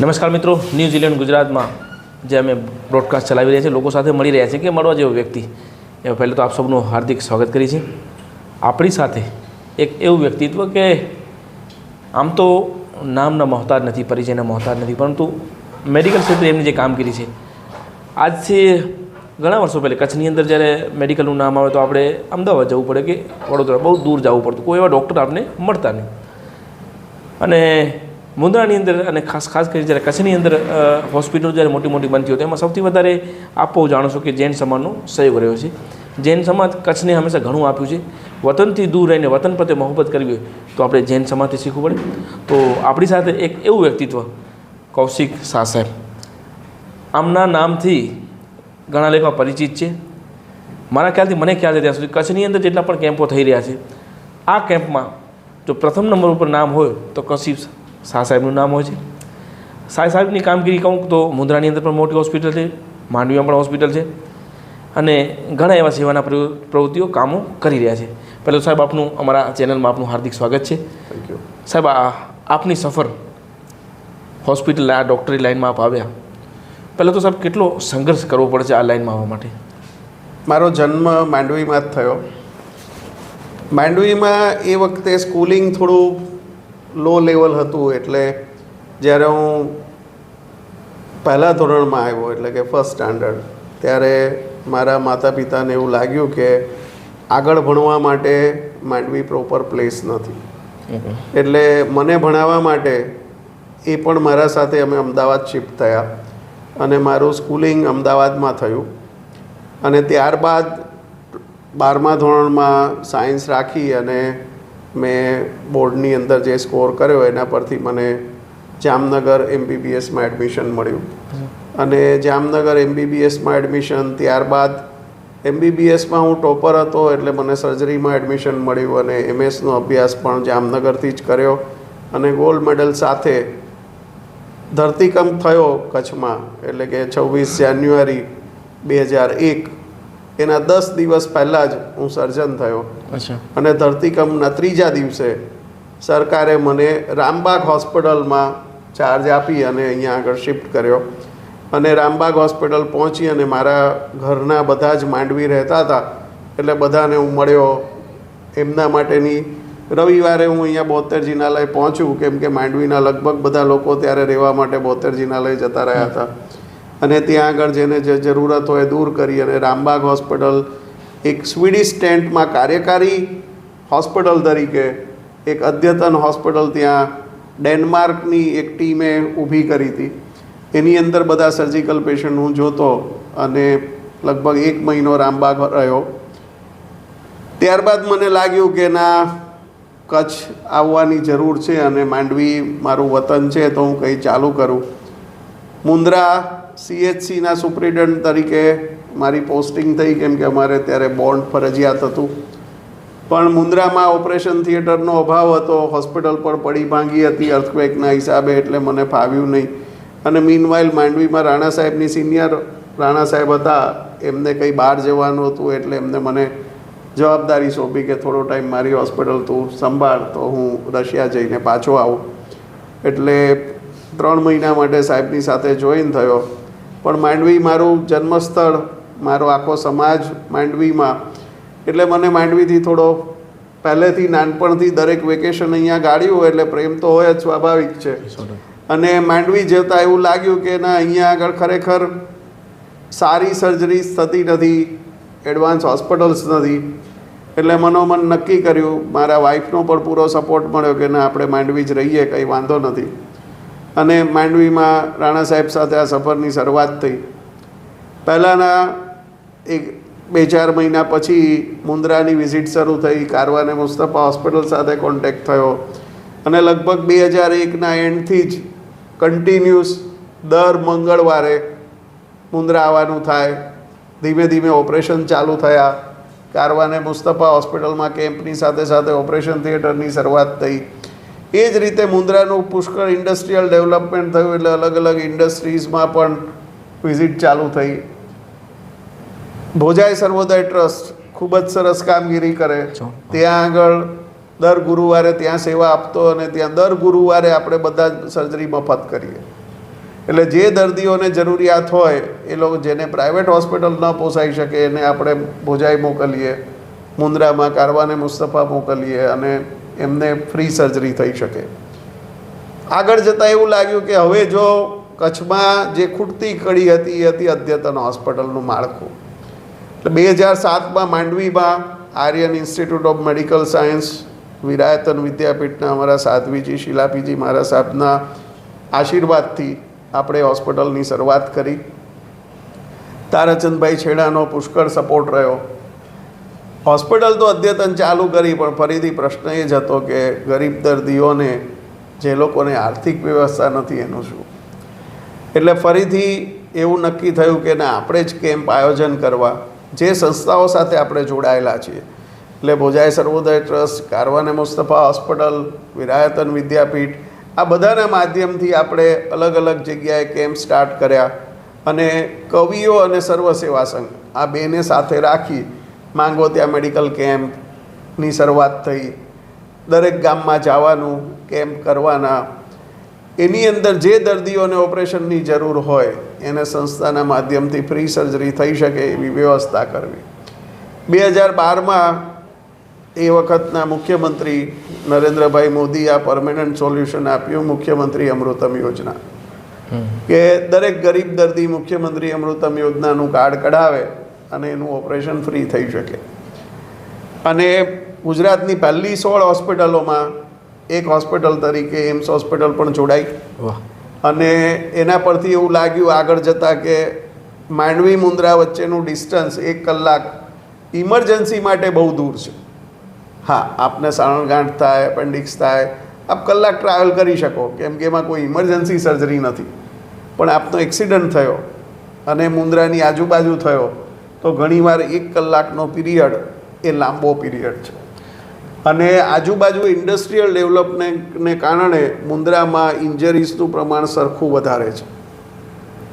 નમસ્કાર મિત્રો ન્યૂઝીલેન્ડ ગુજરાતમાં જે અમે બ્રોડકાસ્ટ ચલાવી રહ્યા છીએ, લોકો સાથે મળી રહ્યા છીએ કે મળવા જેવો વ્યક્તિ. એ પહેલાં તો આપ સૌનું હાર્દિક સ્વાગત કરી છે આપણી સાથે એક એવું વ્યક્તિત્વ કે આમ તો નામના મોહતાજ નથી, પરિચયના મોહતાજ નથી, પરંતુ મેડિકલ ક્ષેત્રે એમની જે કામગીરી છે. આજથી ઘણા વર્ષો પહેલાં કચ્છની અંદર જ્યારે મેડિકલનું નામ આવે તો આપણે અમદાવાદ જવું પડે કે વડોદરા, બહુ દૂર જવું પડતું. કોઈ એવા ડૉક્ટર આપણે મળતા નહીં. અને મુંદ્રાની અંદર અને ખાસ ખાસ કરી જ્યારે કચ્છની અંદર હોસ્પિટલ જ્યારે મોટી મોટી બનતી હોય તેમાં સૌથી વધારે આપો જાણો છો કે જૈન સમાજનો સહયોગ રહ્યો છે. જૈન સમાજ કચ્છને હંમેશા ઘણું આપ્યું છે. વતનથી દૂર રહીને વતન પ્રત્યે મોહબ્બત કરવી હોય, તો આપણે જૈન સમાજથી શીખવું પડે. તો આપણી સાથે એક એવું વ્યક્તિત્વ, કૌશિક શાહ સાહેબ. આમના નામથી ઘણા લેખમાં પરિચિત છે. મારા ખ્યાલથી મને ખ્યાલ છે ત્યાં સુધી કચ્છની અંદર જેટલા પણ કેમ્પો થઈ રહ્યા છે, આ કેમ્પમાં જો પ્રથમ નંબર ઉપર નામ હોય, તો કશિપ શાહ સાહેબનું નામ હોય છે. શાહ સાહેબની કામગીરી કહું તો મુંદ્રાની અંદર પણ મોટી હોસ્પિટલ છે માંડવીમાં પણ હોસ્પિટલ છે અને ઘણા એવા સેવાના પ્રવૃ- પ્રવૃત્તિઓ કામો કરી રહ્યા છે. પહેલું સાહેબ આપનું અમારા ચેનલમાં આપનું હાર્દિક સ્વાગત છે. થેન્ક યુ સાહેબ આ આપની સફર હોસ્પિટલ આ ડૉક્ટરી લાઇનમાં આપ આવ્યા. પહેલાં તો સાહેબ કેટલો સંઘર્ષ કરવો પડે છે આ લાઇનમાં આવવા માટે? મારો જન્મ માંડવીમાં જ થયો. માંડવીમાં એ વખતે સ્કૂલિંગ થોડું લો લેવલ હતું એટલે જ્યારે હું પહેલા ધોરણમાં આવ્યો એટલે કે ફર્સ્ટ સ્ટાન્ડર્ડ ત્યારે મારા માતા પિતાને એવું લાગ્યું કે આગળ ભણવા માટે માંડવી પ્રોપર પ્લેસ નથી. એટલે મને ભણાવવા માટે એ પણ મારા સાથે અમે અમદાવાદ શિફ્ટ થયા અને મારું સ્કૂલિંગ અમદાવાદમાં થયું. અને ત્યારબાદ બારમા ધોરણમાં સાયન્સ રાખી અને મેં બોર્ડની અંદર જે સ્કોર કર્યો એના પરથી મને જામનગર એમબીબીએસમાં એડમિશન મળ્યું. અને જામનગર એમબીબીએસમાં એડમિશન ત્યારબાદ એમબીબીએસમાં હું ટોપર હતો એટલે મને સર્જરીમાં એડમિશન મળ્યું અને એમએસનો અભ્યાસ પણ જામનગરથી જ કર્યો. અને ગોલ્ડ મેડલ સાથે ધરતીકંપ થયો કચ્છમાં એટલે કે છવ્વીસ જાન્યુઆરી બે હજાર એક એના દસ દિવસ પહેલાં જ હું સર્જન થયો. અને ધરતીકંપના ત્રીજા દિવસે સરકારે મને રામબાગ હોસ્પિટલમાં ચાર્જ આપી અને અહીંયા આગળ શિફ્ટ કર્યો. અને રામબાગ હોસ્પિટલ પહોંચી અને મારા ઘરના બધા જ માંડવી રહેતા હતા. એટલે બધાને હું મળ્યો. એમના માટેની રવિવારે હું અહીંયા બોતેર જિનાલય પહોંચ્યું. કેમ કે માંડવીના લગભગ બધા લોકો ત્યારે રહેવા માટે બોતેર જિનાલય જતા રહ્યા હતા. અને ત્યાં આગળ જેને જે જરૂરત હોય દૂર કરી અને રામબાગ હોસ્પિટલ એક સ્વીડિશ ટેન્ટમાં કાર્યકારી હોસ્પિટલ તરીકે એક અદ્યતન હોસ્પિટલ ત્યાં ડેનમાર્કની એક ટીમે ઊભી કરી હતી. એની અંદર બધા સર્જિકલ પેશન્ટ હું જોતો અને લગભગ એક મહિનો રામબાગ રહ્યો. ત્યારબાદ મને લાગ્યું કે ના, કચ્છ આવવાની જરૂર છે અને માંડવી મારું વતન છે તો હું કંઈ ચાલુ કરું. મુન્દ્રા સીએચસીના સુપ્રિન્ટેન્ડન્ટ તરીકે મારી પોસ્ટિંગ થઈ, કેમ કે અમારે ત્યારે બોન્ડ ફરજિયાત હતું. પણ મુન્દ્રામાં ઓપરેશન થિયેટરનો અભાવ હતો, હોસ્પિટલ પણ પડી ભાંગી હતી અર્થક્વેકના હિસાબે, એટલે મને ફાવ્યું નહીં. અને મીનવાઇલ માંડવીમાં રાણા સાહેબની સિનિયર રાણા સાહેબ હતા, એમને કંઈ બહાર જવાનું હતું, એટલે એમને મને જવાબદારી સોંપી કે થોડો ટાઈમ મારી હોસ્પિટલ તું સંભાળ, તો હું રશિયા જઈને પાછો આવું. એટલે ત્રણ મહિના માટે સાહેબની સાથે જોઈન થયો. પણ માંડવી મારું જન્મસ્થળ, મારો આખો સમાજ માંડવીમાં. એટલે મને માંડવીથી થોડો પહેલેથી નાનપણથી દરેક વેકેશન અહીંયા ગાળ્યું એટલે પ્રેમ તો હોય જ સ્વાભાવિક છે. અને માંડવી જતાં એવું લાગ્યું કે ના, અહીંયા આગળ ખરેખર સારી સર્જરી થતી નથી એડવાન્સ હોસ્પિટલ્સ નથી. એટલે મનોમન નક્કી કર્યું, મારા વાઈફનો પણ પૂરો સપોર્ટ મળ્યો કે ના, આપણે માંડવી જ રહીએ, કંઈ વાંધો નથી. અને માંડવીમાં રાણા સાહેબ સાથે આ સફરની શરૂઆત થઈ. પહેલાંના એક બે ચાર મહિના પછી મુન્દ્રાની વિઝિટ શરૂ થઈ કારવાને મુસ્તફા હોસ્પિટલ સાથે કોન્ટેક્ટ થયો અને લગભગ બે હજાર એકના એન્ડથી જ કન્ટિન્યુઅસ દર મંગળવારે મુન્દ્રા આવવાનું થાય. ધીમે ધીમે ઓપરેશન ચાલુ થયા. કારવાને મુસ્તફા હોસ્પિટલમાં કેમ્પની સાથે સાથે ઓપરેશન થિયેટરની શરૂઆત થઈ. એ જ રીતે મુન્દ્રાનું પુષ્કળ ઇન્ડસ્ટ્રીયલ ડેવલપમેન્ટ થયું એટલે અલગ અલગ ઇન્ડસ્ટ્રીઝમાં પણ વિઝિટ ચાલુ થઈ. ભોજાઈ સર્વોદય ટ્રસ્ટ ખૂબ જ સરસ કામગીરી કરે. ત્યાં આગળ દર ગુરુવારે ત્યાં સેવા આપતો અને ત્યાં દર ગુરુવારે આપણે બધા સર્જરી મફત કરીએ. એટલે જે દર્દીઓને જરૂરિયાત હોય એ લોકો જેને પ્રાઇવેટ હોસ્પિટલ ન પોસાઈ શકે એને આપણે ભોજાઈ મોકલીએ મુન્દ્રામાં કારવાને મુસ્તફા મોકલીએ અને એમને ફ્રી સર્જરી થઈ શકે. આગળ જતાં એવું લાગ્યું કે હવે જો કચ્છમાં જે ખૂટતી કડી હતી, એ હતી અદ્યતન હોસ્પિટલનું માળખું. એટલે બે હજાર સાતમાં માંડવીમાં Aryan institute of medical science, Virayatan વિદ્યાપીઠના અમારા સાધ્વીજી, શિલાપીજી મારા સાહેબના આશીર્વાદથી આપણે હોસ્પિટલની શરૂઆત કરી. તારાચંદભાઈ છેડાનો પુષ્કળ સપોર્ટ રહ્યો. હોસ્પિટલ તો અદ્યતન ચાલુ કરી, પણ ફરીથી પ્રશ્ન એ જ હતો કે ગરીબ દર્દીઓને જે લોકોને આર્થિક વ્યવસ્થા નથી, એનું શું? એટલે ફરીથી એવું નક્કી થયું કે ના, આપણે જ કેમ્પ આયોજન કરવા. જે સંસ્થાઓ સાથે આપણે જોડાયેલા છીએ, એટલે ભોજાઈ સર્વોદય ટ્રસ્ટ, કારવાને મુસ્તફા હોસ્પિટલ, વિરાયતન વિદ્યાપીઠ, આ બધાના માધ્યમથી આપણે અલગ અલગ જગ્યાએ કેમ્પ સ્ટાર્ટ કર્યા. અને કવિઓ અને સર્વ સેવા સંઘ આ બેને સાથે રાખી માંગો ત્યાં મેડિકલ કેમ્પની શરૂઆત થઈ. દરેક ગામમાં જવાનું કેમ્પ કરવાના. એની અંદર જે દર્દીઓને ઓપરેશનની જરૂર હોય એને સંસ્થાના માધ્યમથી ફ્રી સર્જરી થઈ શકે એવી વ્યવસ્થા કરવી. બે હજાર બારમાં એ વખતના મુખ્યમંત્રી નરેન્દ્રભાઈ મોદી આ પરમેનન્ટ સોલ્યુશન આપ્યું મુખ્યમંત્રી અમૃતમ યોજના. કે દરેક ગરીબ દર્દી મુખ્યમંત્રી અમૃતમ યોજનાનું કાર્ડ કઢાવે. અને એનું ઓપરેશન ફ્રી થઈ શકે. અને ગુજરાતની પહેલી સોળ હોસ્પિટલોમાં એક હોસ્પિટલ તરીકે એમ્સ હોસ્પિટલ પણ જોડાઈ. અને એના પરથી એવું લાગ્યું આગળ જતાં કે માંડવી મુન્દ્રા વચ્ચેનું ડિસ્ટન્સ એક કલાક ઇમરજન્સી માટે બહુ દૂર છે. હા આપને સારણગાંઠ થાય એપેન્ડિક્સ થાય આપ કલાક ટ્રાવેલ કરી શકો કેમ કે એમાં કોઈ ઇમરજન્સી સર્જરી નથી. પણ આપનો એક્સિડન્ટ થયો અને મુન્દ્રાની આજુબાજુ થયો તો ઘણીવાર એક કલાકનો પીરિયડ એ લાંબો પીરિયડ છે. અને આજુબાજુ ઇન્ડસ્ટ્રીયલ ડેવલપમેન્ટને કારણે મુંદ્રામાં ઇન્જરીઝનું પ્રમાણ સરખું વધારે છે.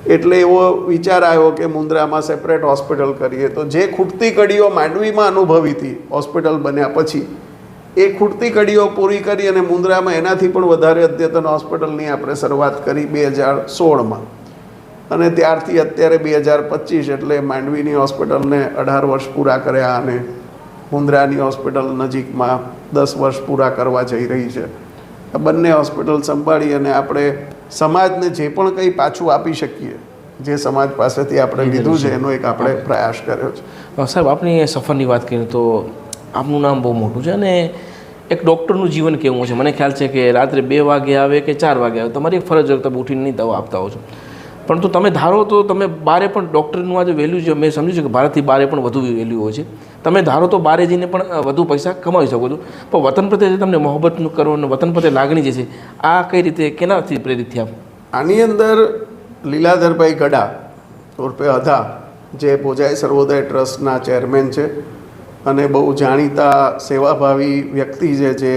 એટલે એવો વિચાર આવ્યો કે મુંદ્રામાં સેપરેટ હોસ્પિટલ કરીએ. તો જે ખૂટતી કડીઓ માંડવીમાં અનુભવી હતી હોસ્પિટલ બન્યા પછી, એ ખૂટતી કડીઓ પૂરી કરી અને મુંદ્રામાં એનાથી પણ વધારે અદ્યતન હોસ્પિટલની આપણે શરૂઆત કરી બે હજાર સોળમાં. અને ત્યારથી અત્યારે બે હજાર પચીસ એટલે માંડવીની હોસ્પિટલને અઢાર વર્ષ પૂરા કર્યા અને મુન્દ્રાની હોસ્પિટલ નજીકમાં દસ વર્ષ પૂરા કરવા જઈ રહી છે. આ બંને હોસ્પિટલ સંભાળી અને આપણે સમાજને જે પણ કંઈ પાછું આપી શકીએ જે સમાજ પાસેથી આપણે લીધું છે એનો એક આપણે પ્રયાસ કર્યો છે. સાહેબ આપની સફરની વાત કરીએ તો આપનું નામ બહુ મોટું છે અને એક ડૉક્ટરનું જીવન કેવું છે? મને ખ્યાલ છે કે રાત્રે બે વાગે આવે કે ચાર વાગે આવે? તમારી ફરજ તમે ઉઠીને નહીં દવા આપતા હો છો. પરંતુ તમે ધારો તો તમે બારે પણ ડૉક્ટરનું આજે વેલ્યુ છે, મેં સમજ્યું છે કે ભારતથી બારે પણ વધુ વેલ્યુ હોય છે. તમે ધારો તો બારે જઈને પણ વધુ પૈસા કમાવી શકો છો. પણ વતન પ્રત્યે જે તમને મોહબ્બતનું કરો અને વતન પ્રત્યે લાગણી જે છે, આ કઈ રીતે, કેનાથી પ્રેરિત થયા? આની અંદર લીલાધરભાઈ ગડા ઉર્ફે અધા, જે ભોજાઈ સર્વોદય ટ્રસ્ટના ચેરમેન છે અને બહુ જાણીતા સેવાભાવી વ્યક્તિ છે, જે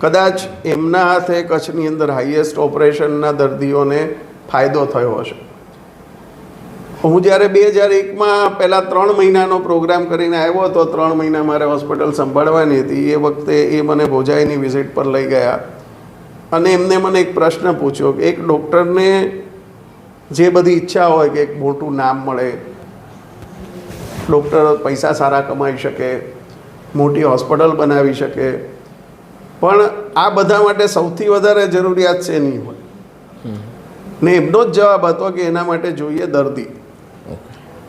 કદાચ એમના હાથે કચ્છની અંદર હાઈએસ્ટ ઓપરેશનના દર્દીઓને ફાયદો થયો હશે. હું જ્યારે બે હજાર એકમાં પહેલાં ત્રણ મહિનાનો પ્રોગ્રામ કરીને આવ્યો હતો, ત્રણ મહિના મારે હોસ્પિટલ સંભાળવાની હતી, એ વખતે એ મને ભોજાઈની વિઝિટ પર લઈ ગયા. અને એમને મને એક પ્રશ્ન પૂછ્યો કે એક ડૉક્ટરને જે બધી ઈચ્છા હોય કે એક મોટું નામ મળે, ડૉક્ટર પૈસા સારા કમાઈ શકે, મોટી હોસ્પિટલ બનાવી શકે, પણ આ બધા માટે સૌથી વધારે જરૂરિયાત છે નહીં હોય? ને એમનો જ જવાબ હતો કે એના માટે જોઈએ દર્દી.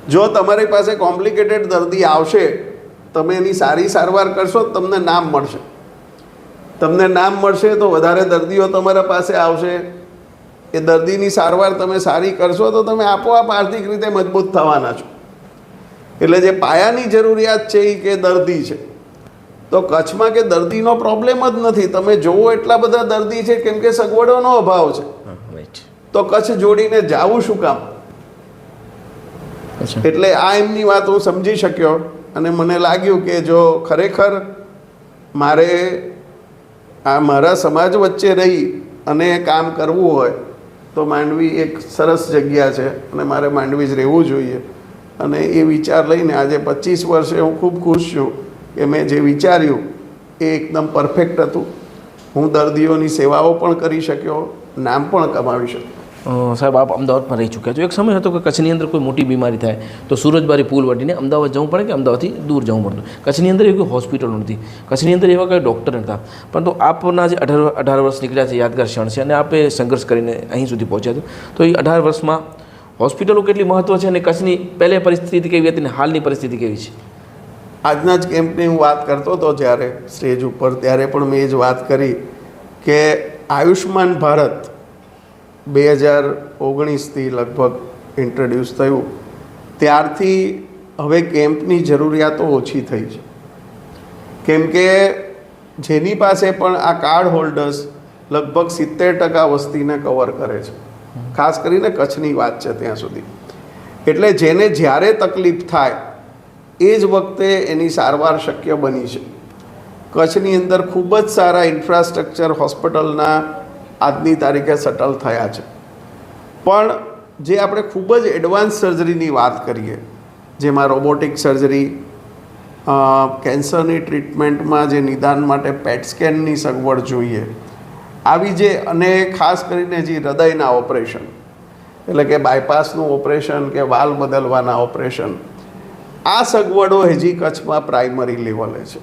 જો તમારી પાસે કોમ્પ્લિકેટેડ દર્દી આવશે, તમે એની સારી સારવાર કરશો, તમને નામ મળશે. તમને નામ મળશે તો વધારે દર્દીઓ તમારા પાસે આવશે. એ દર્દીની સારવાર તમે સારી કરશો તો તમે આપોઆપ આર્થિક રીતે મજબૂત થવાના છો. એટલે જે પાયાની જરૂરિયાત છે એ કે દર્દી છે. તો કચ્છમાં કે દર્દીનો પ્રોબ્લેમ જ નથી. તમે જોવો એટલા બધા દર્દી છે, કેમ કે સગવડોનો અભાવ છે. તો કચ્છ જોડીને જાવું શું કામ? એટલે આ એમની વાત હું સમજી શક્યો અને મને લાગ્યું કે જો ખરેખર મારે આ મારા સમાજ વચ્ચે રહી અને કામ કરવું હોય તો માંડવી એક સરસ જગ્યા છે અને મારે માંડવી જ રહેવું જોઈએ. અને એ વિચાર લઈને આજે પચીસ વર્ષે હું ખૂબ ખુશ છું કે મેં જે વિચાર્યું એ એકદમ પરફેક્ટ હતું. હું દર્દીઓની સેવાઓ પણ કરી શક્યો નામ પણ કમાવી શક્યો. સાહેબ, આપ અમદાવાદમાં રહી ચૂક્યા છો. એક સમય હતો કે કચ્છની અંદર કોઈ મોટી બીમારી થાય તો સુરજબારી પુલ વટીને અમદાવાદ જવું પડે કે અમદાવાદથી દૂર જવું પડતું? કચ્છની અંદર એવી કોઈ હોસ્પિટલ નથી કચ્છની અંદર એવા કોઈ ડૉક્ટર નહોતા. પરંતુ આપના જે અઢાર અઢાર વર્ષ નીકળ્યા છે યાદગાર ક્ષણ છે અને આપે સંઘર્ષ કરીને અહીં સુધી પહોંચ્યા છે. તો એ અઢાર વર્ષમાં હોસ્પિટલો કેટલી મહત્ત્વ છે અને કચ્છની પહેલે પરિસ્થિતિ કેવી હતી અને હાલની પરિસ્થિતિ કેવી છે? આજના જ કેમ્પની હું વાત કરતો હતો જ્યારે સ્ટેજ ઉપર, ત્યારે પણ મેં એ જ વાત કરી કે આયુષ્માન ભારત બે હજાર ઓગણીસથી લગભગ ઇન્ટ્રોડ્યુસ થયું. ત્યારથી હવે કેમ્પની જરૂરિયાતો ઓછી થઈ છે. કેમ કે જેની પાસે પણ આ કાર્ડ હોલ્ડર્સ લગભગ સિત્તેર ટકા વસ્તીને કવર કરે છે. ખાસ કરીને કચ્છની વાત છે ત્યાં સુધી. એટલે જેને જ્યારે તકલીફ થાય, એ જ વખતે એની સારવાર શક્ય બની છે. કચ્છની અંદર ખૂબ જ સારા ઇન્ફ્રાસ્ટ્રક્ચર હોસ્પિટલના આજની તારીખે સટલ થયા છે. પણ જે આપણે ખૂબ જ એડવાન્સ સર્જરીની વાત કરીએ, જેમાં રોબોટિક સર્જરી કેન્સરની ટ્રીટમેન્ટમાં જે નિદાન માટે પેટ સ્કેનની સગવડ જોઈએ, આવી જે અને ખાસ કરીને જે હૃદયના ઓપરેશન એટલે કે બાયપાસનું ઓપરેશન કે વાલ બદલવાના ઓપરેશન આ સગવડો હજી કચ્છમાં પ્રાઇમરી લેવલે છે.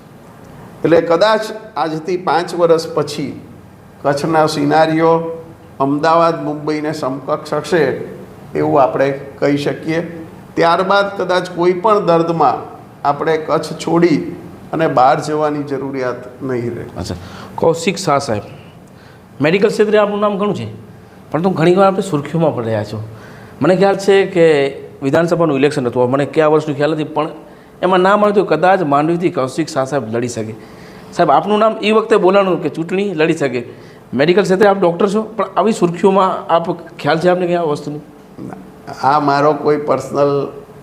એટલે કદાચ આજથી પાંચ વર્ષ પછી કચ્છના સિનારીઓ અમદાવાદ, મુંબઈને સમકક્ષ હશે એવું આપણે કહી શકીએ. ત્યારબાદ કદાચ કોઈ પણ દર્દમાં આપણે કચ્છ છોડી અને બહાર જવાની જરૂરિયાત નહીં રહે. અચ્છા. કૌશિક શાહ સાહેબ, મેડિકલ ક્ષેત્રે આપણું નામ ઘણું છે, પરંતુ ઘણીવાર આપણે સુર્ખીઓમાં પણ રહ્યા છો. મને ખ્યાલ છે કે વિધાનસભાનું ઇલેક્શન હતું, મને કયા વર્ષનું ખ્યાલ નથી, પણ એમાં ના હતું કદાચ માંડવીથી કૌશિક શાહ સાહેબ લડી શકે. સાહેબ, આપનું નામ એ વખતે બોલાણું કે ચૂંટણી લડી શકે? મેડિકલ ક્ષેત્રે આપ ડૉક્ટર છો, પણ આવી સુર્ખીઓમાં આપ ખ્યાલ છે આપને કે આ વસ્તુની? આ મારો કોઈ પર્સનલ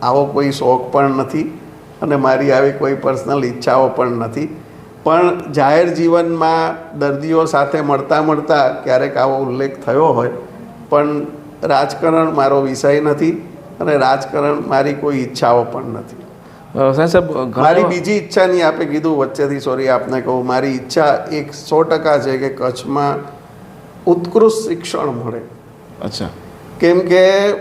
આવો કોઈ શોખ પણ નથી અને મારી આવી કોઈ પર્સનલ ઈચ્છાઓ પણ નથી. પણ જાહેર જીવનમાં દર્દીઓ સાથે મળતા મળતા ક્યારેક આવો ઉલ્લેખ થયો હોય, પણ રાજકારણ મારો વિષય નથી અને રાજકારણ મારી કોઈ ઈચ્છાઓ પણ નથી. સાહેબ મારી બીજી ઈચ્છા નહીં આપે કીધું વચ્ચેથી સોરી આપને કહું. મારી ઈચ્છા એક સો ટકા છે કે કચ્છમાં ઉત્કૃષ્ટ શિક્ષણ મળે. અચ્છા. કેમ કે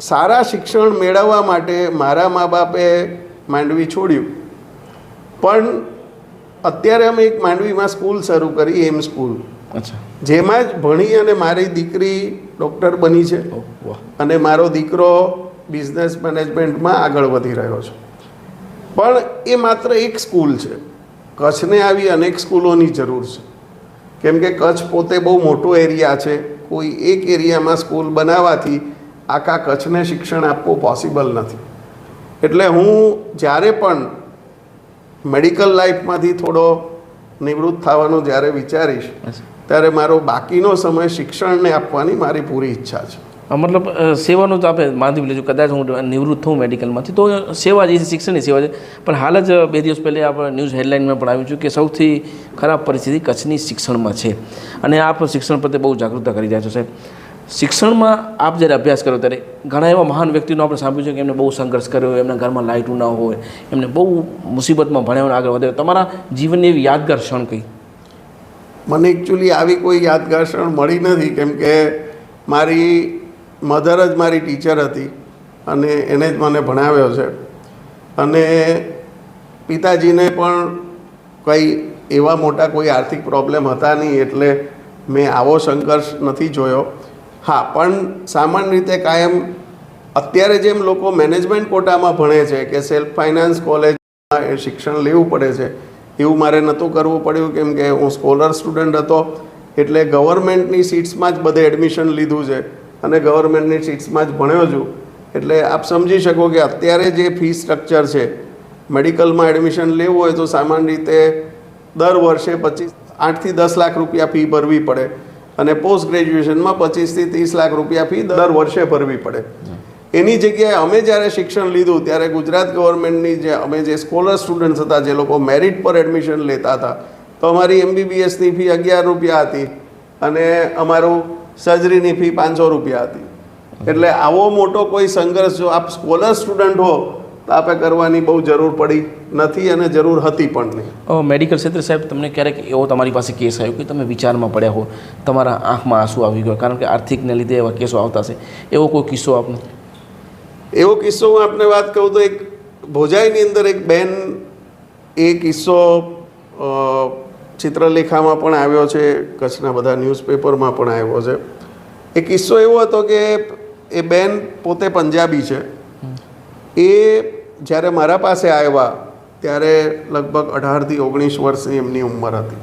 સારા શિક્ષણ મેળવવા માટે મારા મા બાપે માંડવી છોડ્યું. પણ અત્યારે અમે એક માંડવીમાં સ્કૂલ શરૂ કરી એમ સ્કૂલ. અચ્છા. જેમાં જ ભણી અને મારી દીકરી ડૉક્ટર બની છે. વાહ. અને મારો દીકરો બિઝનેસ મેનેજમેન્ટમાં આગળ વધી રહ્યો છે. પણ એ માત્ર એક સ્કૂલ છે. કચ્છને આવી અનેક સ્કૂલોની જરૂર છે. કેમ કે કચ્છ પોતે બહુ મોટો એરિયા છે. કોઈ એક એરિયામાં સ્કૂલ બનાવવાથી આખા કચ્છને શિક્ષણ આપવું પોસિબલ નથી. એટલે હું જ્યારે પણ મેડિકલ લાઈફમાંથી થોડો નિવૃત્ત થવાનો જ્યારે વિચારીશ ત્યારે મારો બાકીનો સમય શિક્ષણને આપવાની મારી પૂરી ઈચ્છા છે. મતલબ સેવાનું તો આપણે માનવી લેજો, કદાચ હું નિવૃત્ત થઉં મેડિકલમાંથી, તો સેવા જે શિક્ષણની સેવા છે. પણ હાલ જ બે દિવસ પહેલાં આપણે ન્યૂઝ હેડલાઇનમાં પણ આવ્યું છે કે સૌથી ખરાબ પરિસ્થિતિ કચ્છની શિક્ષણમાં છે. અને આપ શિક્ષણ પ્રત્યે બહુ જાગૃતતા કરી રહ્યા છો, સાહેબ. શિક્ષણમાં આપ જ્યારે અભ્યાસ કરો ત્યારે ઘણા એવા મહાન વ્યક્તિનો આપણે સાંભળ્યું છે કે એમને બહુ સંઘર્ષ કર્યો, એમના ઘરમાં લાઇટું ના હોય, એમને બહુ મુસીબતમાં ભણ્યા આગળ વધે તમારા જીવનની એવી યાદગાર ક્ષણ કઈ? મને એકચ્યુઅલી આવી કોઈ યાદગાર ક્ષણ મળી નથી, કેમ કે મારી મધર જ મારી ટીચર હતી અને એને જ મને ભણાવ્યો છે. અને પિતાજીને પણ કંઈ એવા મોટા કોઈ આર્થિક પ્રોબ્લેમ હતા નહીં એટલે મેં આવો સંઘર્ષ નથી જોયો. હા, પણ સામાન્ય રીતે કાયમ અત્યારે જેમ લોકો મેનેજમેન્ટ કોટામાં ભણે છે કે સેલ્ફ ફાઇનાન્સ કોલેજમાં એ શિક્ષણ લેવું પડે છે, એવું મારે નહોતું કરવું પડ્યું કેમ કે હું સ્કોલર સ્ટુડન્ટ હતો એટલે ગવર્મેન્ટની સીટ્સમાં જ બધે એડમિશન લીધું છે. અને ગવર્મેન્ટની સીટ્સમાં જ ભણ્યો છું. એટલે આપ સમજી શકો કે અત્યારે જે ફી સ્ટ્રક્ચર છે મેડિકલમાં એડમિશન લેવું હોય તો સામાન્ય રીતે દર વર્ષે પચીસ આઠથી દસ લાખ રૂપિયા ફી ભરવી પડે. અને પોસ્ટ ગ્રેજ્યુએશનમાં પચીસથી ત્રીસ લાખ રૂપિયા ફી દર વર્ષે ભરવી પડે. એની જગ્યાએ અમે જ્યારે શિક્ષણ લીધું ત્યારે ગુજરાત ગવર્મેન્ટની જે અમે જે સ્કોલર સ્ટુડન્ટ્સ હતા જે લોકો મેરિટ પર એડમિશન લેતા હતા તો અમારી એમબીબીએસની ફી અગિયાર રૂપિયા હતી. અને અમારું સર્જરીની ફી પાંચસો રૂપિયા હતી. એટલે આવો મોટો કોઈ સંઘર્ષ જો આપ સ્કોલર સ્ટુડન્ટ હો તો આપે કરવાની બહુ જરૂર પડી નથી અને જરૂર હતી પણ નહીં. મેડિકલ ક્ષેત્રે સાહેબ તમને ક્યારેક એવો તમારી પાસે કેસ આવ્યો કે તમે વિચારમાં પડ્યા હો તમારા આંખમાં આંસુ આવી ગયો કારણ કે આર્થિકને લીધે એવા કેસો આવતા છે. એવો કોઈ કિસ્સો આપનો? એવો કિસ્સો હું આપને વાત કહું તો એક ભોજાઈની અંદર એક બેન એ કિસ્સો ચિત્રલેખામાં પણ આવ્યો છે કચ્છના બધા ન્યૂઝપેપરમાં પણ આવ્યો છે. એ કિસ્સો એવો હતો કે એ બેન પોતે પંજાબી છે. એ જ્યારે મારા પાસે આવ્યા ત્યારે લગભગ અઢારથી ઓગણીસ વર્ષની એમની ઉંમર હતી.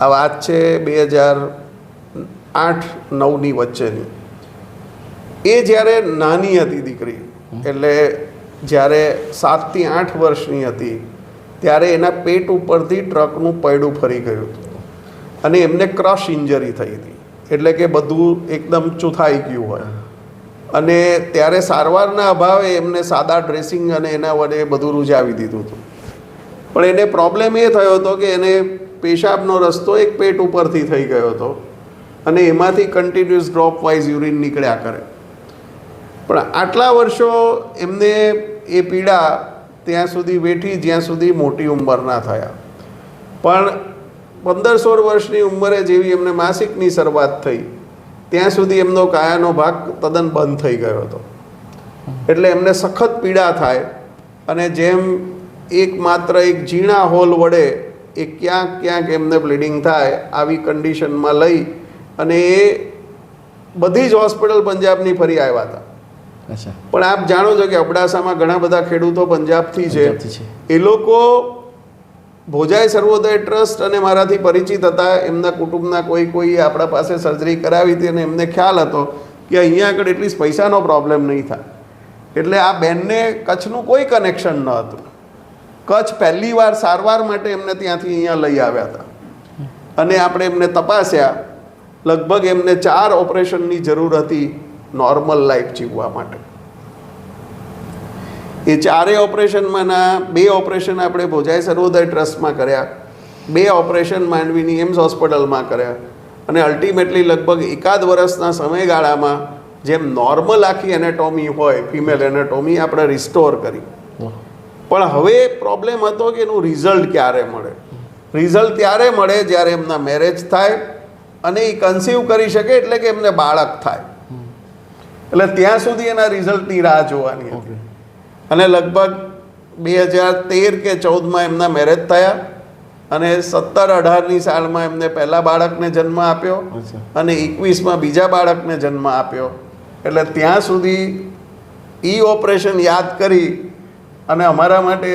આ વાત છે બે હજાર આઠ નવની વચ્ચેની. એ જ્યારે નાની હતી દીકરી એટલે જ્યારે સાતથી આઠ વર્ષની હતી ત્યારે એના પેટ ઉપરથી ટ્રકનું પૈડું ફરી ગયું હતું. અને એમને ક્રશ ઇન્જરી થઈ હતી. એટલે કે બધું એકદમ ચૂથાઈ ગયું હોય. અને ત્યારે સારવારના અભાવે એમને સાદા ડ્રેસિંગ અને એના વડે બધું રૂજાવી દીધું હતું. પણ એને પ્રોબ્લેમ એ થયો હતો કે એને પેશાબનો રસ્તો એક પેટ ઉપરથી થઈ ગયો હતો અને એમાંથી કન્ટિન્યુઅસ ડ્રોપ વાઇઝ યુરિન નીકળ્યા કરે. પણ આટલા વર્ષો એમને એ પીડા ત્યાં સુધી વેઠી, જ્યાં સુધી મોટી ઉંમર ના થયા. પણ પંદર સોળ વર્ષની ઉંમરે જેવી એમને માસિકની શરૂઆત થઈ, ત્યાં સુધી એમનો કાયાનો ભાગ તદ્દન બંધ થઈ ગયો હતો. એટલે એમને સખત પીડા થાય અને જેમ એક માત્ર એક ઝીણા હોલ વડે એ ક્યાંક ક્યાંક એમને બ્લીડિંગ થાય આવી કન્ડિશનમાં લઈ અને એ બધી જ હોસ્પિટલ પંજાબની ફરી આવ્યા હતા. પણ આપ જાણો છો કે અબડાસામાં ઘણા બધા ખેડૂતો પંજાબથી છે. છે. એ લોકો ભોજાઈ સર્વોદય ટ્રસ્ટ અને મારાથી પરિચિત હતા. એમના કુટુંબના કોઈ કોઈ આપણા પાસે સર્જરી કરાવી હતી અને એમને ખ્યાલ હતો કે અહીંયા આગળ એટલી પૈસાનો પ્રોબ્લેમ નહીં થાય. એટલે આ બેનને કચ્છનું કોઈ કનેક્શન ન હતું. કચ્છ પહેલી વાર સારવાર માટે એમને ત્યાંથી અહીંયા લઈ આવ્યા હતા. અને આપણે એમને તપાસ્યા. લગભગ એમને ચાર ઓપરેશનની જરૂર હતી. નોર્મલ લાઈફ જીવવા માટે. એ ચારેય ઓપરેશનમાંના બે ઓપરેશન આપણે ભોજાઈ સર્વોદય ટ્રસ્ટમાં કર્યા. બે ઓપરેશન માંડવીની એમ્સ હોસ્પિટલમાં કર્યા. અને અલ્ટિમેટલી લગભગ એકાદ વર્ષના સમયગાળામાં જેમ નોર્મલ આખી એનેટોમી હોય ફિમેલ એનેટોમી આપણે રિસ્ટોર કરી. પણ હવે પ્રોબ્લેમ હતો કે એનું રિઝલ્ટ ક્યારે મળે? રિઝલ્ટ ત્યારે મળે જ્યારે એમના મેરેજ થાય અને એ કન્સીવ કરી શકે એટલે કે એમને બાળક થાય. એટલે ત્યાં સુધી એના રિઝલ્ટની રાહ જોવાની હતી. અને લગભગ બે હજાર તેર કે ચૌદમાં એમના મેરેજ થયા અને સત્તર અઢારની સાલમાં એમને પહેલા બાળકને જન્મ આપ્યો અને એકવીસમાં બીજા બાળકને જન્મ આપ્યો. એટલે ત્યાં સુધી ઈ ઓપરેશન યાદ કરી અને અમારા માટે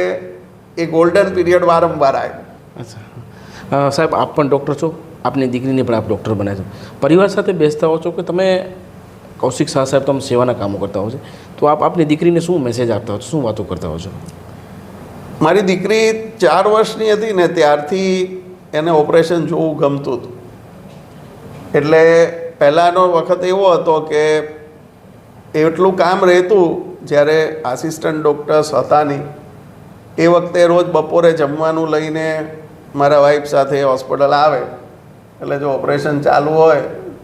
એ ગોલ્ડન પીરિયડ વારંવાર આવ્યો. અચ્છા. સાહેબ આપ પણ ડૉક્ટર છો? આપની દીકરીને પણ આપ ડૉક્ટર બનાવ્યા છો. પરિવાર સાથે બેસતા હો છો કે તમે કૌશિક શાહ સાહેબ તમે સેવાના કામો કરતા હો છો. તો આપ, આપની દીકરીને શું મેસેજ આપતા હો છો? શું વાતો કરતા હો છો? મારી દીકરી ચાર વર્ષની હતી ને ત્યારથી એને ઓપરેશન જોવું ગમતું હતું. એટલે પહેલાંનો વખત એવો હતો કે એટલું કામ રહેતું જ્યારે આસિસ્ટન્ટ ડૉક્ટર્સ હતા નહીં. એ વખતે રોજ બપોરે જમવાનું લઈને મારા વાઈફ સાથે હોસ્પિટલ આવે. એટલે જો ઓપરેશન ચાલુ હોય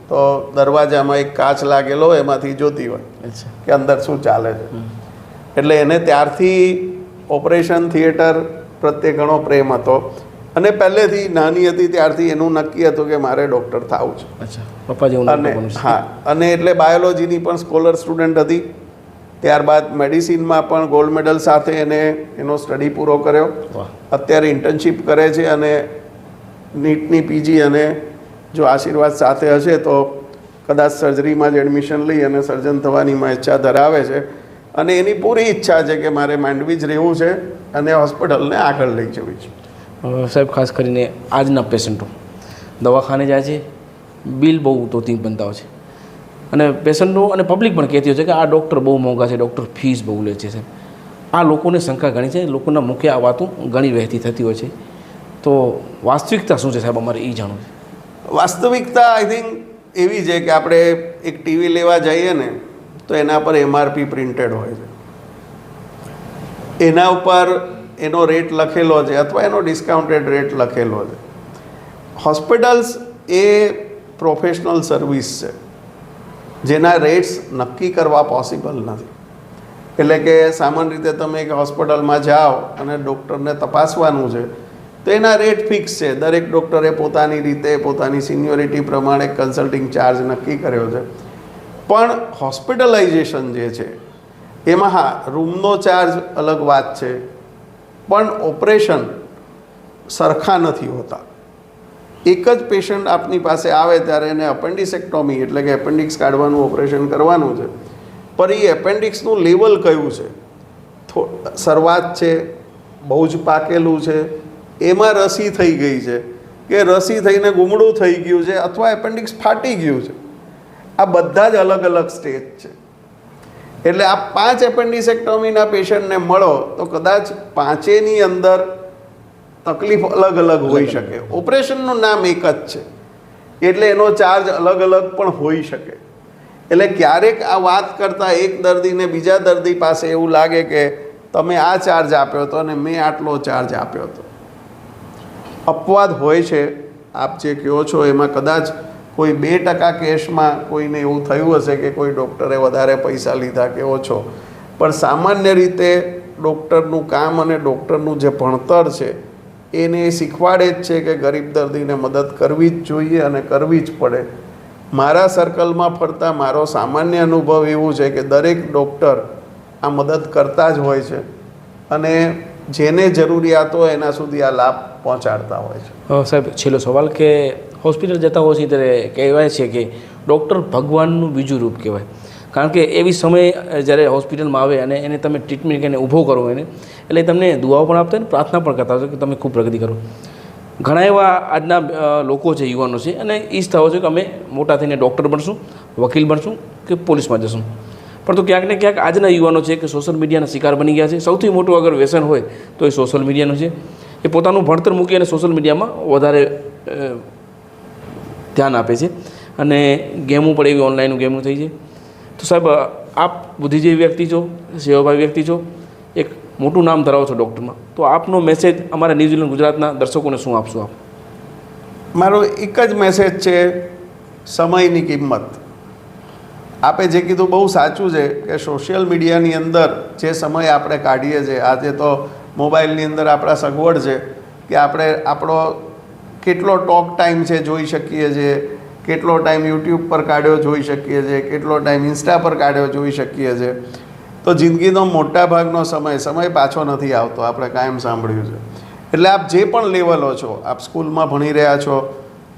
તો દરવાજામાં એક કાચ લાગેલો એમાંથી જોતી હોય કે અંદર શું ચાલે છે. એટલે એને ત્યારથી ઓપરેશન થિયેટર પ્રત્યે ઘણો પ્રેમ હતો. અને પહેલેથી નાની હતી ત્યારથી એનું નક્કી હતું કે મારે ડૉક્ટર થવું છે. અને. હા અને એટલે બાયોલોજીની પણ સ્કોલર સ્ટુડન્ટ હતી. ત્યારબાદ મેડિસિનમાં પણ ગોલ્ડ મેડલ સાથે એને એનો સ્ટડી પૂરો કર્યો. અત્યારે ઇન્ટર્નશીપ કરે છે અને નીટની પીજી અને જો આશીર્વાદ સાથે હશે તો કદાચ સર્જરીમાં જ એડમિશન લઈ અને સર્જન થવાનીમાં ઈચ્છા ધરાવે છે. અને એની પૂરી ઈચ્છા છે કે મારે માંડવી જ રહેવું છે અને હોસ્પિટલને આગળ લઈ જવી છે. સાહેબ, ખાસ કરીને આજના પેશન્ટો દવાખાને જાય છે, બિલ બહુ તોતી બનતા હોય છે. અને પેશન્ટો અને પબ્લિક પણ કહેતી હોય છે કે આ ડૉક્ટર બહુ મોંઘા છે ડૉક્ટર ફીસ બહુ લે છે, સાહેબ. આ લોકોને શંકા ઘણી છે, લોકોના મુખ્ય આ વાતો ઘણી વહેતી થતી હોય છે. તો વાસ્તવિકતા શું છે સાહેબ, અમારે એ જાણવું છે. વાસ્તવિકતા આઈ થિંક એવી છે કે આપણે એક ટીવી લેવા જઈએ ને, તો એના પર એમઆરપી પ્રિન્ટેડ હોય છે. એના ઉપર એનો રેટ લખેલો છે અથવા એનો ડિસ્કાઉન્ટેડ રેટ લખેલો છે. હોસ્પિટલ્સ એ પ્રોફેશનલ સર્વિસ છે. જેના રેટ્સ નક્કી કરવા પોસિબલ નથી. એટલે કે સામાન્ય રીતે તમે એક હોસ્પિટલમાં જાઓ અને ડૉક્ટરને તપાસવાનું છે તો એના રેટ ફિક્સ છે. દરેક ડૉક્ટરે પોતાની રીતે, પોતાની સિનિયોરિટી પ્રમાણે કન્સલ્ટિંગ ચાર્જ નક્કી કર્યો છે. પણ હોસ્પિટલાઇઝેશન જે છે, એમાં હા રૂમનો ચાર્જ અલગ વાત છે, પણ ઓપરેશન સરખા નથી હોતા. એક જ પેશન્ટ આપની પાસે આવે ત્યારે એને અપેન્ડિસેક્ટોમી એટલે કે એપેન્ડિક્સ કાઢવાનું ઓપરેશન કરવાનું છે. પર એ એપેન્ડિક્સનું લેવલ કયું છે? થો, શરૂઆત છે, બહુ જ પાકેલું છે એમાં રસી થઈ ગઈ છે કે રસી થઈને ગુમડું થઈ ગયું છે અથવા એપેન્ડિક્સ ફાટી ગયું છે. આ બધા જ અલગ અલગ સ્ટેજ છે. એટલે આ પાંચ એપેન્ડિસેક્ટોમીના પેશન્ટને મળો તો કદાચ પાંચેની અંદર તકલીફ અલગ અલગ હોઈ શકે. ઓપરેશનનું નામ એક જ છે. એટલે એનો ચાર્જ અલગ અલગ પણ હોઈ શકે. એટલે ક્યારેક આ વાત કરતાં એક દર્દીને બીજા દર્દી પાસે એવું લાગે કે તમે આ ચાર્જ આપ્યો હતો અને મેં આટલો ચાર્જ આપ્યો હતો. અપવાદ હોય છે, આપ જે કહો છો, એમાં કદાચ કોઈ બે ટકા કેસમાં કોઈને એવું થયું હશે કે કોઈ ડૉક્ટરે વધારે પૈસા લીધા કે ઓછો. પણ સામાન્ય રીતે ડૉક્ટરનું કામ અને ડૉક્ટરનું જે ભણતર છે, એને એ શીખવાડે જ છે કે ગરીબ દર્દીને મદદ કરવી જ જોઈએ અને કરવી જ પડે. મારા સર્કલમાં ફરતા મારો સામાન્ય અનુભવ એવું છે કે દરેક ડૉક્ટર આ મદદ કરતા જ હોય છે. અને જેને જરૂરિયાત એના સુધી આ લાભ પહોંચાડતા હોય છે. સાહેબ, છેલ્લો સવાલ કે હોસ્પિટલ જતા હોય છે ત્યારે કહેવાય છે કે ડૉક્ટર ભગવાનનું બીજું રૂપ કહેવાય. કારણ કે એવી સમય જ્યારે હોસ્પિટલમાં આવે અને એને તમે ટ્રીટમેન્ટ એને ઊભો કરો એને, એટલે તમને દુઆઓ પણ આપતા હોય ને પ્રાર્થના પણ કરતા હશો કે તમે ખૂબ પ્રગતિ કરો. ઘણા એવા આજના લોકો છે, યુવાનો છે અને ઈચ્છતા હોય છે કે અમે મોટા થઈને ડૉક્ટર બનશું, વકીલ બનશું કે પોલીસમાં જશું. પણ ક્યાંક ને ક્યાંક આજના યુવાનો છે કે સોશિયલ મીડિયાના શિકાર બની ગયા છે. સૌથી મોટું અગર વ્યસન હોય તો એ સોશિયલ મીડિયાનું છે. એ પોતાનું ભણતર મૂકી અને સોશિયલ મીડિયામાં વધારે ધ્યાન આપે છે. અને ગેમો પણ એવી ઓનલાઈન ગેમો થઈ છે. તો સાહેબ આપ બુદ્ધિજીવી વ્યક્તિ છો, સેવાભાવી વ્યક્તિ છો, એક મોટું નામ ધરાવો છો ડૉક્ટરમાં તો આપનો મેસેજ અમારા ન્યૂઝીલેન્ડ ગુજરાતના દર્શકોને શું આપશો આપ? મારો એક જ મેસેજ છે, સમયની કિંમત. આપે જે કીધું બહુ સાચું છે કે સોશિયલ મીડિયાની અંદર જે સમય આપણે કાઢીએ છીએ, આજે તો મોબાઈલની અંદર આપણા સગવડ છે કે આપણે આપણો કેટલો ટોક ટાઈમ છે જોઈ શકીએ છીએ, કેટલો ટાઈમ યુટ્યુબ પર કાઢ્યો જોઈ શકીએ છીએ, કેટલો ટાઈમ ઇન્સ્ટા પર કાઢ્યો જોઈ શકીએ છીએ. તો જિંદગીનો મોટા ભાગનો સમય સમય પાછો નથી આવતો, આપણે કાયમ સાંભળ્યું છે. એટલે આપ જે પણ લેવલો છો, આપ સ્કૂલમાં ભણી રહ્યા છો,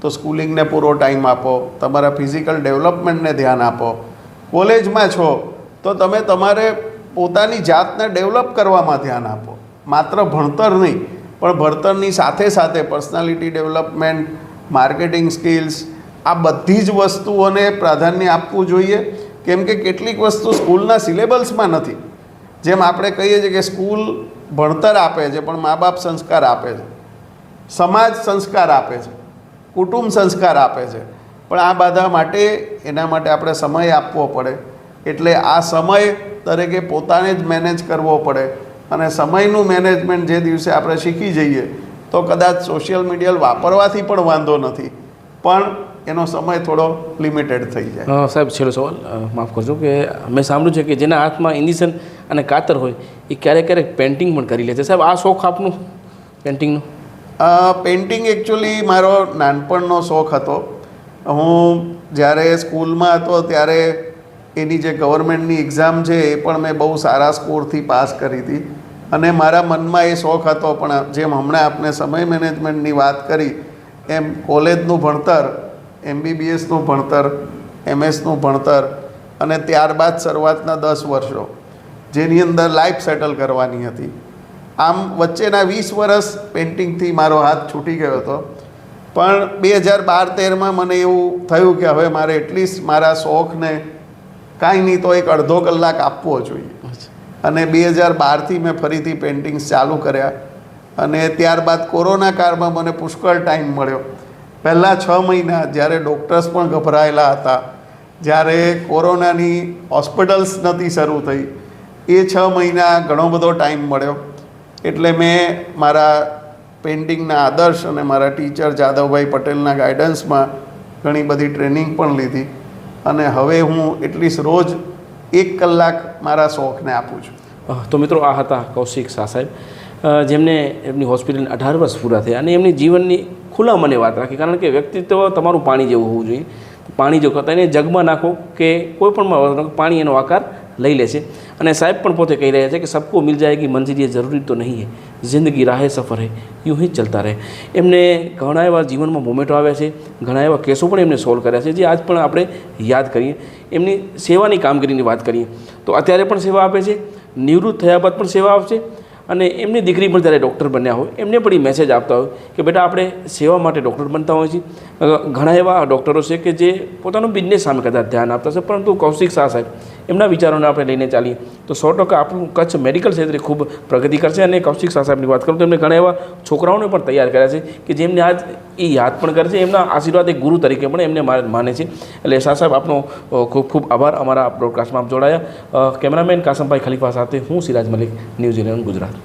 તો સ્કૂલિંગને પૂરો ટાઈમ આપો, તમારા ફિઝિકલ ડેવલપમેન્ટને ધ્યાન આપો કોલેજમાં છો, તો તમે તમારે પોતાની જાતને ડેવલપ કરવામાં ધ્યાન આપો. માત્ર ભણતર નહીં, પણ ભણતરની સાથે સાથે પર્સનાલિટી ડેવલપમેન્ટ, માર્કેટિંગ સ્કિલ્સ, આ બધી જ વસ્તુઓને પ્રાધાન્ય આપવું જોઈએ. કેમ કે કેટલીક વસ્તુ સ્કૂલના સિલેબલ્સમાં નથી. જેમ આપણે કહીએ છીએ કે સ્કૂલ ભણતર આપે છે, પણ મા બાપ સંસ્કાર આપે છે. સમાજ સંસ્કાર આપે છે. કુટુંબ સંસ્કાર આપે છે. પણ આ બધા માટે એના માટે આપણે સમય આપવો પડે. એટલે આ સમય તરીકે પોતાને જ મેનેજ કરવો પડે. અને સમયનું મેનેજમેન્ટ જે દિવસે આપણે શીખી જઈએ તો કદાચ સોશિયલ મીડિયા વાપરવાથી પણ વાંધો નથી. પણ એનો સમય થોડો લિમિટેડ થઈ જાય. સાહેબ છેલ્લો સવાલ માફ કરજો કે મેં સાંભળ્યું છે કે જેના હાથમાં ઇન્ડિશન અને કાતર હોય એ ક્યારેક ક્યારેક પેઇન્ટિંગ પણ કરી લે છે. સાહેબ આ શોખ આપનું પેઇન્ટિંગનો પેઇન્ટિંગ એકચ્યુઅલી મારો નાનપણનો શોખ હતો. હું જ્યારે સ્કૂલમાં હતો ત્યારે એની જે ગવર્મેન્ટની એક્ઝામ છે એ પણ મેં બહુ સારા સ્કોરથી પાસ કરી હતી. અને મારા મનમાં એ શોખ હતો, પણ જેમ હમણાં આપણે સમય મેનેજમેન્ટની વાત કરી, એમ કોલેજનું ભણતર, એમબીબીએસનું ભણતર, એમએસનું ભણતર, અને ત્યારબાદ શરૂઆતના દસ વર્ષો, જેની અંદર લાઈફ સેટલ કરવાની હતી. આમ વચ્ચેના વીસ વર્ષ પેઇન્ટિંગથી મારો હાથ છૂટી ગયો હતો. પણ બે હજાર બાર તેરમાં મને એવું થયું કે હવે મારે એટલીસ્ટ મારા શોખને કાંઈ નહીં તો એક અડધો કલાક આપવો જોઈએ. અને બે હજાર બારથી મેં ફરીથી પેઇન્ટિંગ્સ ચાલુ કર્યા. અને ત્યારબાદ કોરોના કાળમાં મને પુષ્કળ ટાઈમ મળ્યો. પહેલાં છ મહિના જ્યારે ડૉક્ટર્સ પણ ગભરાયેલા હતા જ્યારે કોરોનાની હોસ્પિટલ્સ નથી શરૂ થઈ એ છ મહિના ઘણો બધો ટાઈમ મળ્યો. એટલે મેં મારા પેઇન્ટિંગના આદર્શ અને મારા ટીચર જાદવભાઈ પટેલના ગાઈડન્સમાં ઘણી બધી ટ્રેનિંગ પણ લીધી. અને હવે હું એટલીસ્ટ રોજ એક કલાક મારા શોખને આપું છું. તો મિત્રો આ હતા કૌશિક શાહ સાહેબ. જેમને એમની હોસ્પિટલ અઢાર વર્ષ પૂરા થયા અને એમની જીવનની ખુલ્લા મને વાત રાખી. કારણ કે વ્યક્તિત્વ તમારું પાણી જેવું હોવું જોઈએ. પાણી જો કરતા એને જગમાં નાખો કે કોઈ પણ પાણી એનો આકાર લઈ લે છે. અને સાહેબ પણ પોતે કહી રહ્યા છે કે સબકો મિલ જાયગી મંજિલ એ જરૂરી તો નહીં જિંદગી રાહે સફર હે. યું હી ચલતા રહે. એમને ઘણા એવા જીવનમાં મોમેન્ટો આવ્યા છે. ઘણા એવા કેસો પણ એમને સોલ્વ કર્યા છે, જે આજ પણ આપણે યાદ કરીએ. એમની સેવાની કામગીરીની વાત કરીએ. તો અત્યારે પણ સેવા આપે છે. નિવૃત્ત થયા બાદ પણ સેવા આપશે. અને એમની દીકરી પણ જ્યારે ડૉક્ટર બન્યા હોય, એમને પણ એ મેસેજ આપતા હોય કે બેટા આપણે સેવા માટે ડૉક્ટર બનતા હોય છે ઘણા એવા ડૉક્ટરો છે કે જે પોતાનો બિઝનેસ સામે કદાચ ધ્યાન આપતા છે પરંતુ કૌશિક શાહ સાહેબ એમના વિચારોને આપણે લઈને ચાલીએ. તો સો ટકા આપણું કચ્છ મેડિકલ ક્ષેત્રે ખૂબ પ્રગતિ કરશે અને કૌશિક શાહ સાહેબની વાત કરું તો એમને ઘણા એવા છોકરાઓને પણ તૈયાર કર્યા છે કે જેમને આજ એ યાદ પણ કરે છે એમના આશીર્વાદ એક ગુરુ તરીકે પણ એમને માને છે. એટલે શાહ સાહેબ, આપનો ખૂબ ખૂબ આભાર. અમારા બ્રોડકાસ્ટમાં આપ જોડાયા. કેમેરામેન કાસમભાઈ ખલીફા સાથે હું સિરાજ મલિક ન્યૂઝીલેન્ડ ગુજરાત.